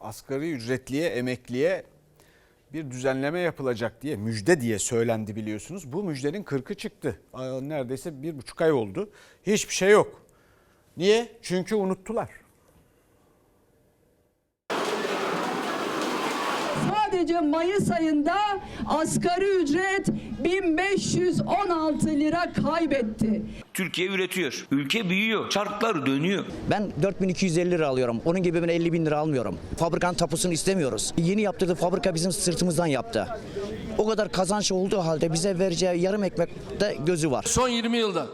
asgari ücretliye, emekliye bir düzenleme yapılacak diye müjde diye söylendi biliyorsunuz. Bu müjdenin 40'ı çıktı. Neredeyse bir buçuk ay oldu. Hiçbir şey yok. Niye? Çünkü unuttular. Sadece Mayıs ayında asgari ücret 1516 lira kaybetti. Türkiye üretiyor. Ülke büyüyor. Çarklar dönüyor. Ben 4250 lira alıyorum. Onun gibi ben 50 bin lira almıyorum. Fabrikanın tapusunu istemiyoruz. Yeni yaptırdığı fabrika bizim sırtımızdan yaptı. O kadar kazanç olduğu halde bize vereceği yarım ekmekte gözü var. Son 20 yılda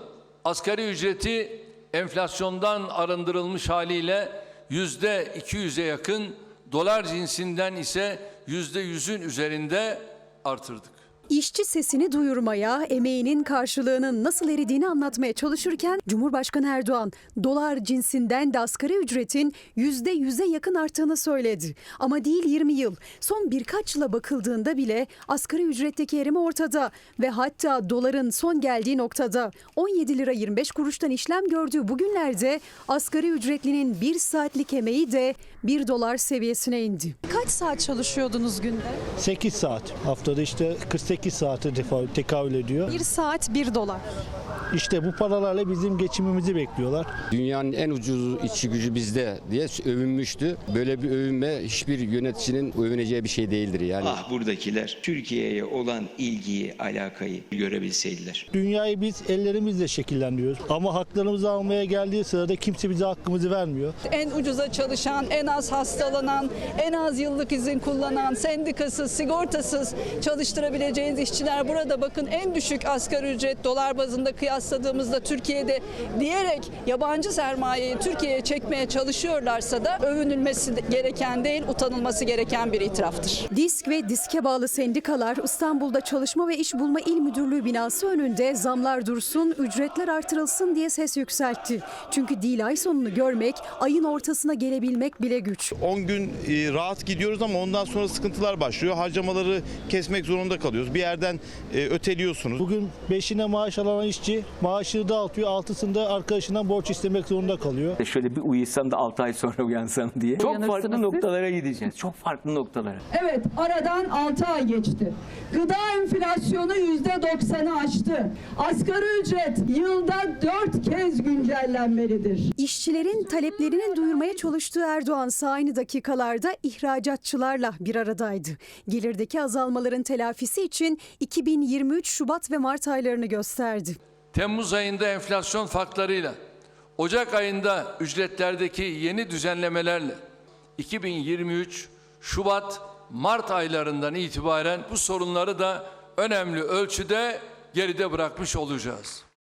asgari ücreti enflasyondan arındırılmış haliyle yüzde 200'e yakın, dolar cinsinden ise yüzde 100'ün üzerinde artırdık. İşçi sesini duyurmaya, emeğinin karşılığının nasıl eridiğini anlatmaya çalışırken Cumhurbaşkanı Erdoğan dolar cinsinden de asgari ücretin %100'e yakın arttığını söyledi. Ama değil 20 yıl. Son birkaç yıla bakıldığında bile asgari ücretteki erime ortada ve hatta doların son geldiği noktada 17 lira 25 kuruştan işlem gördüğü bugünlerde asgari ücretlinin bir saatlik emeği de 1 dolar seviyesine indi. Kaç saat çalışıyordunuz günde? 8 saat. Haftada işte 48 saate tefa- tekabül ediyor. 1 saat 1 dolar. İşte bu paralarla bizim geçimimizi bekliyorlar. Dünyanın en ucuz işçi gücü bizde diye övünmüştü. Böyle bir övünme hiçbir yöneticinin övüneceği bir şey değildir yani. Ah buradakiler Türkiye'ye olan ilgiyi, alakayı görebilseydiler. Dünyayı biz ellerimizle şekillendiriyoruz. Ama haklarımızı almaya geldiği sırada kimse bize hakkımızı vermiyor. En ucuza çalışan, en az hastalanan, en az yıllık izin kullanan, sendikasız, sigortasız çalıştırabileceğiniz işçiler burada bakın en düşük asgari ücret dolar bazında kıyasladığımızda Türkiye'de diyerek yabancı sermayeyi Türkiye'ye çekmeye çalışıyorlarsa da övünülmesi gereken değil, utanılması gereken bir itiraftır. Disk ve diske bağlı sendikalar İstanbul'da Çalışma ve İş Bulma İl Müdürlüğü binası önünde zamlar dursun, ücretler artırılsın diye ses yükseltti. Çünkü değil ay sonunu görmek, ayın ortasına gelebilmek bile güç. 10 gün e, rahat gidiyoruz ama ondan sonra sıkıntılar başlıyor. Harcamaları kesmek zorunda kalıyoruz. Bir yerden e, öteliyorsunuz. Bugün beşine maaş alan işçi maaşını dağıtıyor. Altısında arkadaşından borç istemek zorunda kalıyor. Şöyle bir uyusam da 6 ay sonra uyansam diye. Çok farklı noktalara gideceğiz. Çok farklı noktalara. Evet, aradan 6 ay geçti. Gıda enflasyonu %90'ı aştı. Asgari ücret yılda 4 kez güncellenmelidir. İşçilerin taleplerini duyurmaya çalıştığı Erdoğan ise aynı dakikalarda ihracatçılarla bir aradaydı. Gelirdeki azalmaların telafisi için 2023 Şubat ve Mart aylarını gösterdi. Temmuz ayında enflasyon farklarıyla, Ocak ayında ücretlerdeki yeni düzenlemelerle 2023 Şubat Mart aylarından itibaren bu sorunları da önemli ölçüde geride bırakmış olacağız.